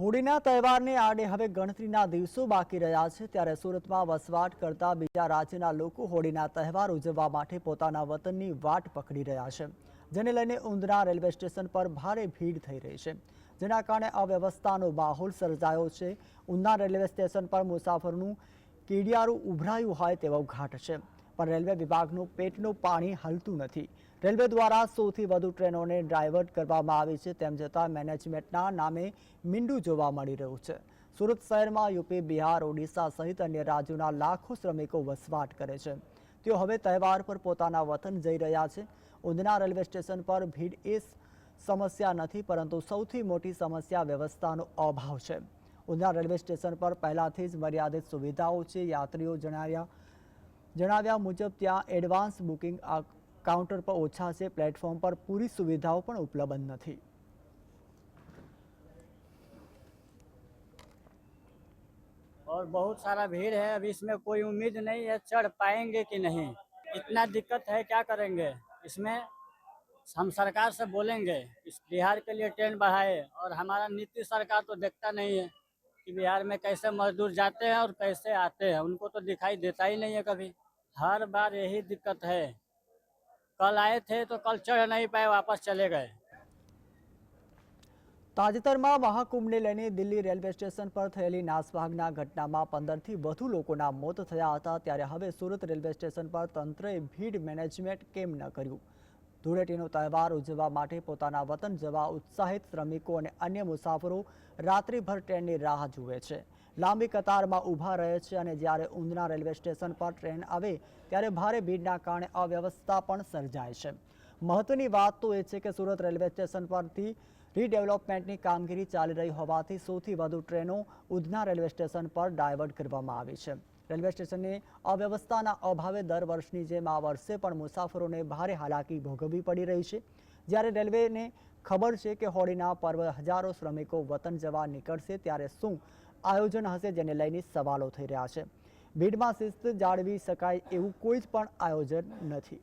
હોળીના તહેવારને આડે હવે ગણતરીના દિવસો બાકી રહ્યા છે. ત્યારે સુરતમાં વસવાટ કરતા બીજા રાજ્યના લોકો હોળીના તહેવાર ઉજવવા માટે પોતાના વતનની વાટ પકડી રહ્યા છે, જેને લઈને ઉંદરા રેલવે સ્ટેશન પર ભારે ભીડ થઈ રહી છે. જેના કારણે અવ્યવસ્થાનો માહોલ સર્જાયો છે. ઉના રેલવે સ્ટેશન પર મુસાફરનું કેડિયારું ઉભરાયું હોય તેવો ઘાટ છે. પણ રેલવે વિભાગનું પેટનું પાણી હલતું નથી. રેલવે દ્વારા સૌથી વધુ ટ્રેનોને ડાયવર્ટ કરવામાં આવી છે, તેમ છતાં મેનેજમેન્ટના નામે મીંડું જોવા મળી રહ્યું છે. સુરત શહેરમાં યુપી, બિહાર, ઓડિશા સહિત અન્ય રાજ્યોના લાખો શ્રમિકો વસવાટ કરે છે. તેઓ હવે તહેવાર પર પોતાના વતન જઈ રહ્યા છે. ઉધના રેલવે સ્ટેશન પર ભીડ એ સમસ્યા નથી, પરંતુ સૌથી મોટી સમસ્યા વ્યવસ્થાનો અભાવ છે. ઉધના રેલવે સ્ટેશન પર પહેલાથી જ મર્યાદિત સુવિધાઓ છે, યાત્રીઓ જણાવ્યા જણાવ્યા મુજબ ત્યાં એડવાન્સ બુકિંગ આ કાઉન્ટર પર ઓછા છે પ્લેટફોર્મ પર પૂરી સુવિધાઓ પણ ઉપલબ્ધ નથી और बहुत सारा भीड़ है अभी इसमें कोई उम्मीद नहीं है चढ़ पाएंगे कि नहीं इतना दिक्कत है क्या करेंगे इसमें हम सरकार से बोलेंगे इस बिहार के लिए ट्रेन बढ़ाए और हमारा नीतीश सरकार तो देखता नहीं है कि बिहार में कैसे मजदूर जाते हैं और कैसे आते हैं उनको तो दिखाई देता ही नहीं है कभी हर बार यही दिक्कत है कल आए थे तो कल चढ़ नहीं पाए वापस चले गए તાજેતરમાં મહાકુંભને લઈને દિલ્હી રેલવે સ્ટેશન પર થયેલી નાસભાગના ઘટનામાં પંદરથી વધુ લોકોના મોત થયા હતા ત્યારે હવે સુરત રેલવે સ્ટેશન પર તંત્રએ ભીડ મેનેજમેન્ટ કેમ ન કર્યું ધૂળેટીનો તહેવાર ઉજવવા માટે પોતાના વતન જવા ઉત્સાહિત શ્રમિકો અને અન્ય મુસાફરો રાત્રિભર ટ્રેનની રાહ જુએ છે. લાંબી કતારમાં ઊભા રહે છે અને જ્યારે ઊંધના રેલવે સ્ટેશન પર ટ્રેન આવે, ત્યારે ભારે ભીડના કારણે અવ્યવસ્થા પણ સર્જાય છે. મહત્વની વાત તો એ છે કે સુરત રેલવે સ્ટેશન પરથી રીડેવલપમેન્ટની કામગીરી ચાલી રહી હોવાથી સૌથી વધુ ટ્રેનો ઉધના રેલવે સ્ટેશન પર ડાયવર્ટ કરવામાં આવી છે. રેલવે સ્ટેશનની અવ્યવસ્થાના અભાવે દર વર્ષની જેમ આ વર્ષે પણ મુસાફરોને ભારે હાલાકી ભોગવવી પડી રહી છે. જ્યારે રેલવેને ખબર છે કે હોળીના પર્વ હજારો શ્રમિકો વતન જવા નીકળશે, ત્યારે શું આયોજન હશે જેને લઈને સવાલો થઈ રહ્યા છે. ભીડમાં શિસ્ત જાળવી શકાય એવું કોઈ જ પણ આયોજન નથી.